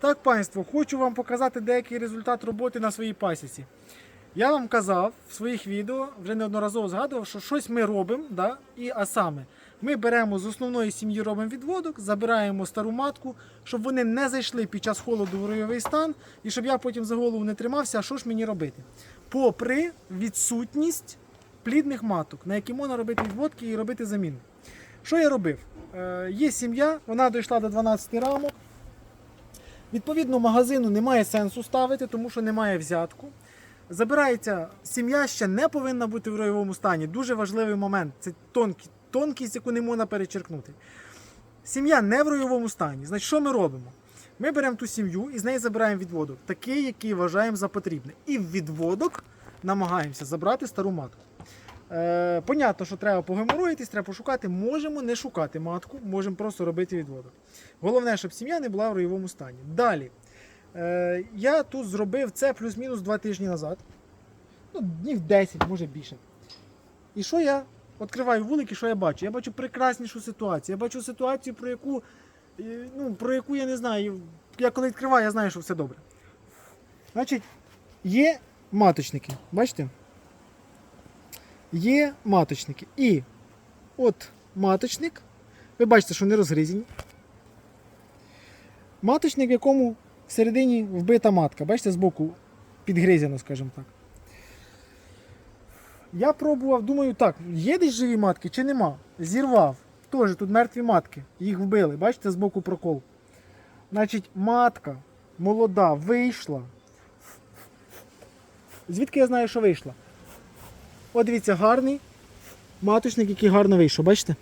Так, панство, хочу вам показати деякий результат роботи на своїй пасіці. Я вам казав в своїх відео, вже неодноразово згадував, що щось ми робимо, да? і, а саме, ми беремо з основної сім'ї робимо відводок, забираємо стару матку, щоб вони не зайшли під час холоду в ройовий стан, і щоб я потім за голову не тримався, а що ж мені робити? Попри відсутність плідних маток, на які можна робити відводки і робити заміну. Що я робив? Е, є сім'я, вона дійшла до 12 рамок. Відповідно, магазину немає сенсу ставити, тому що немає взятку. Забирається сім'я ще не повинна бути в ройовому стані. Дуже важливий момент. Це тонкі, тонкість, яку не можна перечеркнути. Сім'я не в ройовому стані. Значить, що ми робимо? Ми беремо ту сім'ю і з неї забираємо відводок, такий, який вважаємо за потрібне. І в відводок намагаємося забрати стару матку. Е, понятно, що треба погеморуїтись, треба пошукати. Можемо не шукати матку, можемо просто робити відводок. Головне, щоб сім'я не була в ройовому стані. Далі. Е, я тут зробив це плюс-мінус 2 тижні назад. Ну, днів 10, може більше. І що я відкриваю вулики, що я бачу? Я бачу прекраснішу ситуацію. Я бачу ситуацію, про яку, е, ну, про яку я не знаю. Я коли відкриваю, я знаю, що все добре. Значить, є маточники. Бачите? Є маточники. І от маточник. Ви бачите, що не розгризені. Маточник, в якому всередині вбита матка. Бачите, збоку підгризено, скажімо так. Я пробував, думаю, так, є десь живі матки чи нема. Зірвав. Теж тут мертві матки. Їх вбили. Бачите, збоку прокол. Значить, матка молода вийшла. Звідки я знаю, що вийшла? От дивіться, гарний маточник, який гарно вийшов, бачите?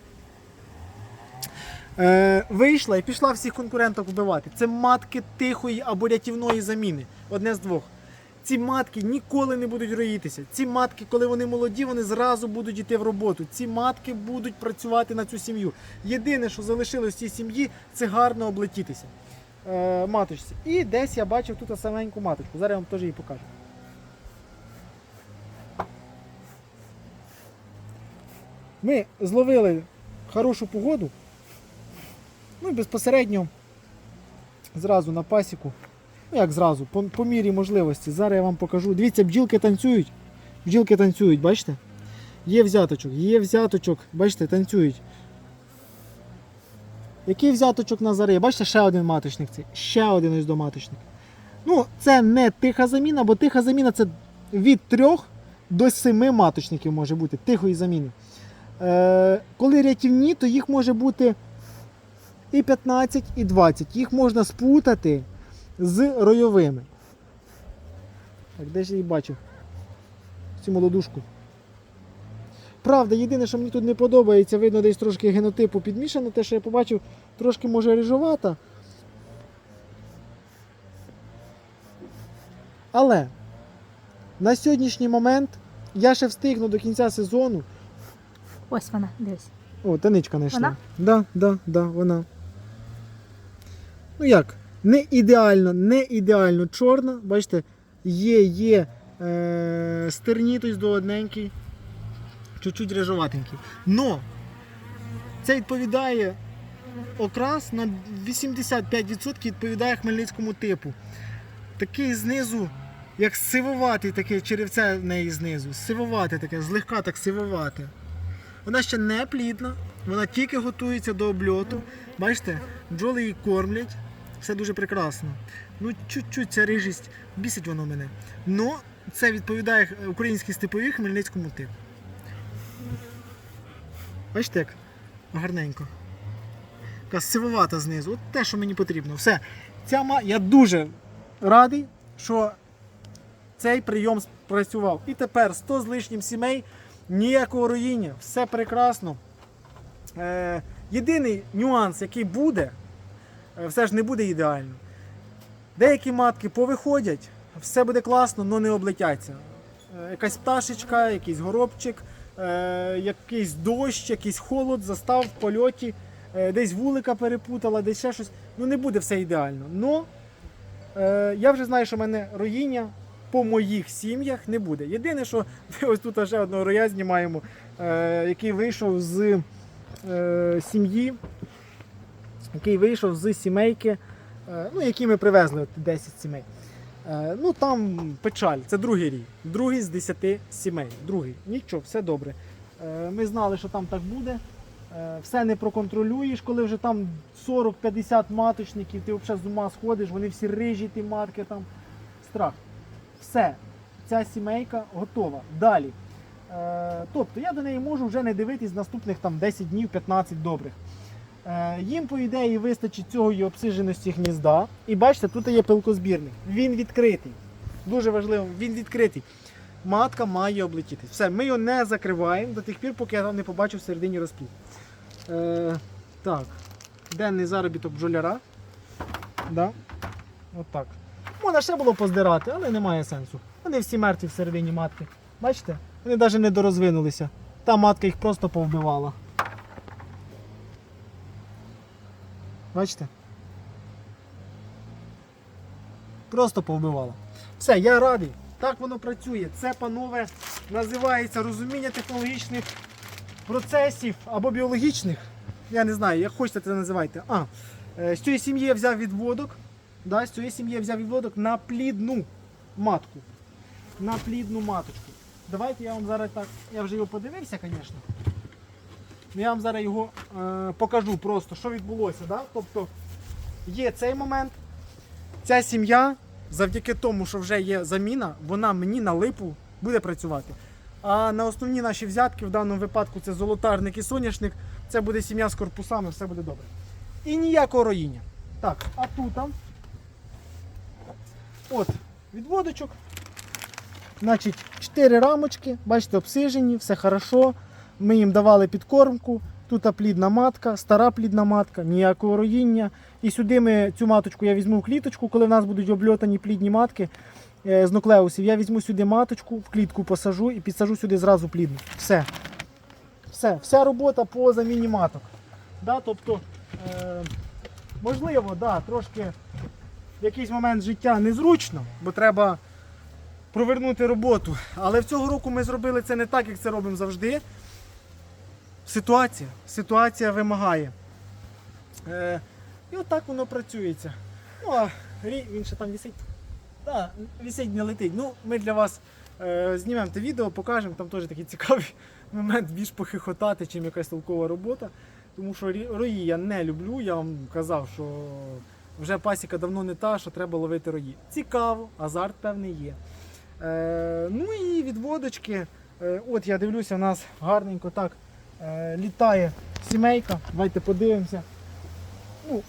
Е, вийшла і пішла всіх конкурентів вбивати. Це матки тихої або рятівної заміни. Одне з двох. Ці матки ніколи не будуть роїтися. Ці матки, коли вони молоді, вони зразу будуть йти в роботу. Ці матки будуть працювати на цю сім'ю. Єдине, що залишилось цій сім'ї, це гарно облетітися. Е, маточці. І десь я бачив тут саменьку маточку. Зараз я вам теж її покажу. Ми зловили хорошу погоду. Ну і безпосередньо зразу на пасіку. Ну як зразу, по, по мірі можливості. Зараз я вам покажу. Дивіться, бджілки танцюють. Бджілки танцюють, бачите? Є взяточок, є взяточок, бачите, танцюють. Який взяточок на зари? Бачите, ще один маточник цей. Ще один ось до маточник. Ну, це не тиха заміна, бо тиха заміна це від 3 до 7 маточників може бути тихої заміни. Е, коли рятівні, то їх може бути і 15, і 20. Їх можна спутати з ройовими. Так, де ж я її бачив? Цю молодушку. Правда, єдине, що мені тут не подобається, видно, десь трошки генотипу підмішано, те, що я побачив, трошки може рижувата. Але на сьогоднішній момент я ще встигну до кінця сезону. Ось вона, дивись. О, таничка знайшла. Вона? Да, да, да, вона. Ну як? Не ідеально, не ідеально чорна. Бачите, є, є е, стернітось до одненький, чуть-чуть рижоватенький. Но це відповідає окрас на 85% відповідає хмельницькому типу. Такий знизу, як сивоватий, таке черевце в неї знизу. Сивовате таке, злегка так сивовате. Вона ще не плідна, вона тільки готується до обльоту. Бачите, бджоли її кормлять, все дуже прекрасно. Ну, чуть-чуть ця рижість бісить воно мене. Ну, це відповідає українській степовій хмельницькому типу. Бачите, як гарненько. Така сивовата знизу. От те, що мені потрібно. Все. Ця ма... Я дуже радий, що цей прийом спрацював. І тепер 100 з лишнім сімей, ніякого руїння, все прекрасно. Е, єдиний нюанс, який буде, е, все ж не буде ідеально. Деякі матки повиходять, все буде класно, але не облетяться. Е, якась пташечка, якийсь горобчик, е, якийсь дощ, якийсь холод застав в польоті, е, десь вулика перепутала, десь ще щось. Ну не буде все ідеально. Но е, я вже знаю, що в мене роїння по моїх сім'ях не буде. Єдине, що ось тут ще одного роя знімаємо, е, який вийшов з е, сім'ї, який вийшов з сімейки е, ну, які ми привезли, 10 сімей. Е, ну там печаль, це другий рік. Другий з 10 сімей. Другий. Нічого, все добре. Е, ми знали, що там так буде. Е, все не проконтролюєш, коли вже там 40-50 маточників, ти взагалі з ума сходиш, вони всі рижі, ті матки там. Страх. Все, ця сімейка готова. Далі. Е, тобто я до неї можу вже не дивитись наступних там 10 днів, 15 добрих. Е, їм, по ідеї, вистачить цього і обсиженості гнізда. І бачите, тут є пилкозбірник. Він відкритий. Дуже важливо, він відкритий. Матка має облетіти. Все, ми його не закриваємо до тих пір, поки я не побачу всередині розплід. Е, так, денний заробіток бджоляра. Да. От так. Можна ще було поздирати, але немає сенсу. Вони всі мертві всередині матки. Бачите? Вони навіть не дорозвинулися. Та матка їх просто повбивала. Бачите? Просто повбивала. Все, я радий. Так воно працює. Це, панове, називається розуміння технологічних процесів або біологічних. Я не знаю, як хочете це називайте. А, е, з цієї сім'ї я взяв відводок. Да, з цієї сім'ї взяв відводок на плідну матку. На плідну маточку. Давайте я вам зараз так. Я вже його подивився, звісно. Ну, Я вам зараз його е, покажу просто, що відбулося. Да? Тобто є цей момент. Ця сім'я, завдяки тому, що вже є заміна, вона мені на липу буде працювати. А на основні наші взятки в даному випадку це золотарник і соняшник. Це буде сім'я з корпусами, все буде добре. І ніякого роїння. Так, а тут там. От, відводочок. Значить, 4 рамочки, бачите, обсижені, все хорошо. Ми їм давали підкормку. Тут плідна матка, стара плідна матка, ніякого роїння. І сюди ми цю маточку я візьму в кліточку, коли в нас будуть обльотані плідні матки е, з нуклеусів. Я візьму сюди маточку, в клітку посажу і підсажу сюди зразу плідну. Все. Все, вся робота по заміні маток. Да, тобто, е, можливо, да, трошки в якийсь момент життя незручно, бо треба провернути роботу. Але в цього року ми зробили це не так, як це робимо завжди. Ситуація. Ситуація вимагає. Е, і отак воно працюється. Ну, а рі- він ще там висить. Так, висить не летить. Ну, ми для вас е, знімемо те відео, покажемо, там теж такий цікавий момент більш похихотати, чим якась толкова робота. Тому що рої я не люблю. Я вам казав, що вже пасіка давно не та, що треба ловити рої. Цікаво, азарт певний є. Е, ну і відводочки. Е, от я дивлюся, у нас гарненько так е, літає сімейка. Давайте подивимося. Ну,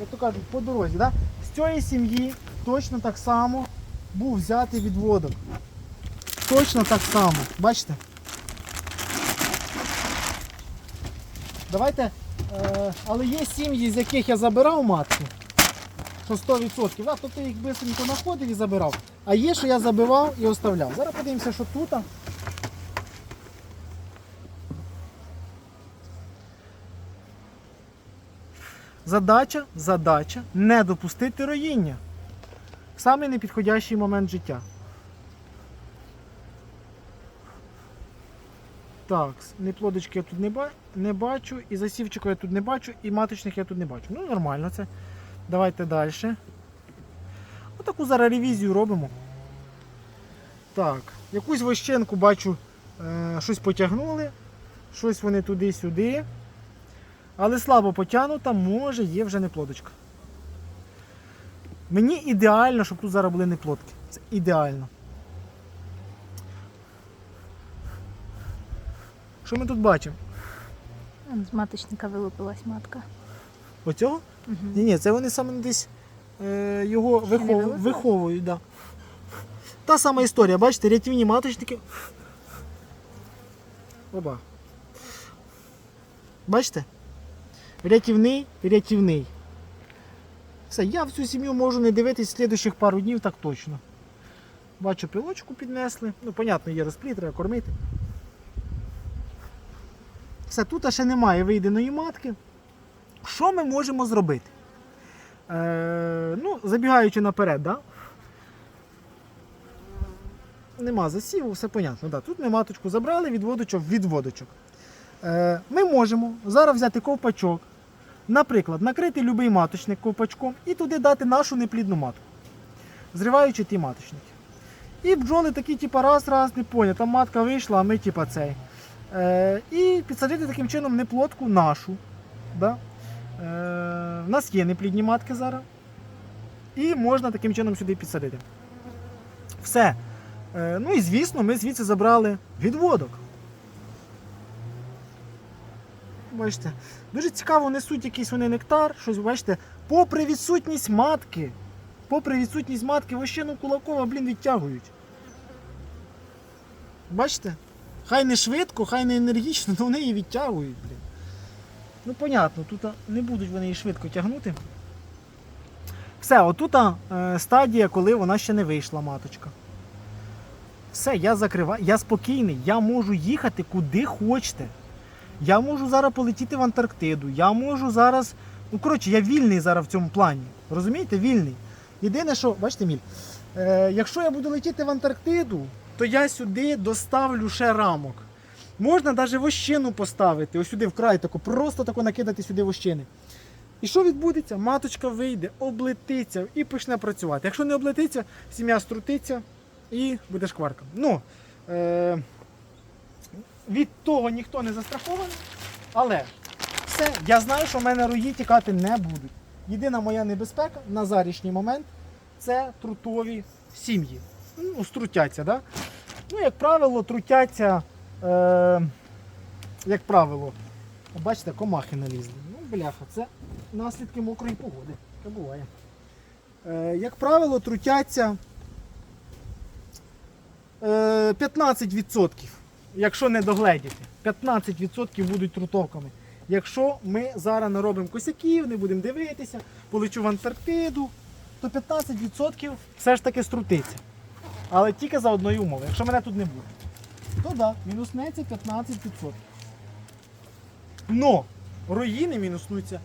як то кажуть, по дорозі. Да? З цієї сім'ї точно так само був взятий відводок. Точно так само. Бачите? Давайте. Е, але є сім'ї, з яких я забирав матку. Що 100%. Да? Тобто я їх швидко знаходив і забирав. А є, що я забивав і оставляв. Зараз подивимося, що тут. Задача, задача не допустити роїння. В самий непідходящий момент життя. Так, неплодочки я тут не бачу, і засівчику я тут не бачу, і маточних я тут не бачу. Ну, нормально це. Давайте далі. Отаку зараз ревізію робимо. Так, якусь вощенку бачу, е, щось потягнули, щось вони туди-сюди. Але слабо потягнута, може є вже неплодочка. Мені ідеально, щоб тут зараз були неплодки. Це ідеально. Що ми тут бачимо? З маточника вилупилась матка. Оцього? Угу. Ні, ні, це вони саме десь е, його вихов... виховують. Да. Та сама історія, бачите, рятівні маточники. Оба. Бачите? Рятівний, рятівний. Все, я в цю сім'ю можу не дивитись слідуючих пару днів, так точно. Бачу, пилочку піднесли. Ну, понятно, є розплід, треба кормити. Все, тут ще немає вийденої матки. Що ми можемо зробити? Е, ну, забігаючи наперед, да? нема засіву, все понятно. Да. Тут ми маточку забрали, відводочок, відводочок. Е, ми можемо зараз взяти ковпачок, Наприклад, накрити будь-який маточник ковпачком і туди дати нашу неплідну матку, зриваючи ті маточники. І бджоли такі, типу, раз, раз, не поняв, там матка вийшла, а ми типу, цей. Е, і підсадити таким чином неплодку нашу. Да? Е, в нас є неплідні матки зараз. І можна таким чином сюди підсадити. Все. Е, ну і звісно, ми звідси забрали відводок. Бачите, дуже цікаво несуть якийсь вони нектар, щось, бачите, попри відсутність матки, попри відсутність матки, вощину Кулакова, блін, відтягують. Бачите? Хай не швидко, хай не енергічно, але вони її відтягують, блін. Ну, понятно, тут не будуть вони її швидко тягнути. Все, отут е, стадія, коли вона ще не вийшла, маточка. Все, я закриваю, я спокійний, я можу їхати куди хочете. Я можу зараз полетіти в Антарктиду, я можу зараз. Ну, коротше, я вільний зараз в цьому плані. Розумієте, вільний. Єдине, що, бачите, Міль, е, якщо я буду летіти в Антарктиду, то я сюди доставлю ще рамок. Можна навіть вощину поставити, ось сюди вкрай таку, просто тако накидати сюди вощини. І що відбудеться? Маточка вийде, облетиться і почне працювати. Якщо не облетиться, сім'я струтиться і буде шкварка. Ну, е, від того ніхто не застрахований, але все, я знаю, що в мене рої тікати не будуть. Єдина моя небезпека на зарішній момент це трутові сім'ї. Ну, струтяться, да? Ну, як правило, трутяться, е, як правило, бачите, комахи налізли. Ну, бляха, це наслідки мокрої погоди. Це буває. Е, як правило, трутяться е, 15%, якщо не догледіти. 15% будуть трутовками. Якщо ми зараз не робимо косяків, не будемо дивитися, полечу в Антарктиду, то 15% все ж таки струтиться. Але тільки за одної умови. Якщо мене тут не буде, то да, мінуснеться 15%. Но руїни мінуснуться.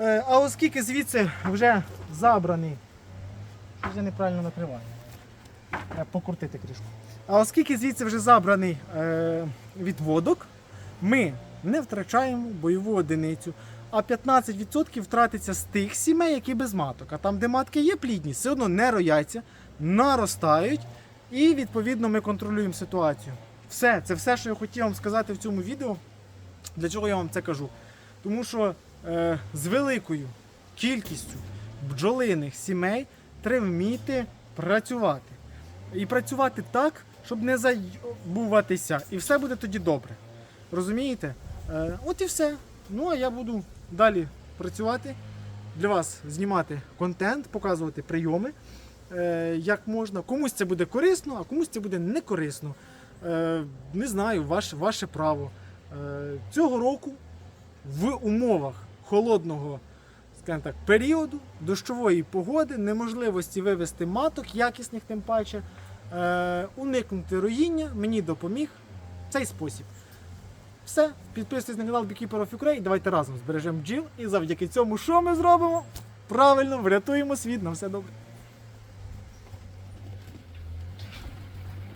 Е, а оскільки звідси вже забраний, я неправильно накриваю. Покрутити кришку. А оскільки звідси вже забраний е, відводок, ми не втрачаємо бойову одиницю. А 15% втратиться з тих сімей, які без маток. А там, де матки є плідні, все одно не рояться, наростають, і відповідно ми контролюємо ситуацію. Все, це все, що я хотів вам сказати в цьому відео. Для чого я вам це кажу? Тому що е, з великою кількістю бджолиних сімей треба вміти працювати. І працювати так, щоб не забуватися. І все буде тоді добре. Розумієте? Е, от і все. Ну а я буду далі працювати, для вас знімати контент, показувати прийоми, як можна. Комусь це буде корисно, а комусь це буде не корисно. Е, не знаю, ваше, ваше право. Е, цього року в умовах холодного так, періоду, дощової погоди, неможливості вивести маток, якісних тим паче, е, уникнути роїння, мені допоміг цей спосіб. Все, підписуйтесь на канал Beekeeper of Ukraine, давайте разом збережемо бджіл і завдяки цьому що ми зробимо? Правильно, врятуємо світ, на все добре.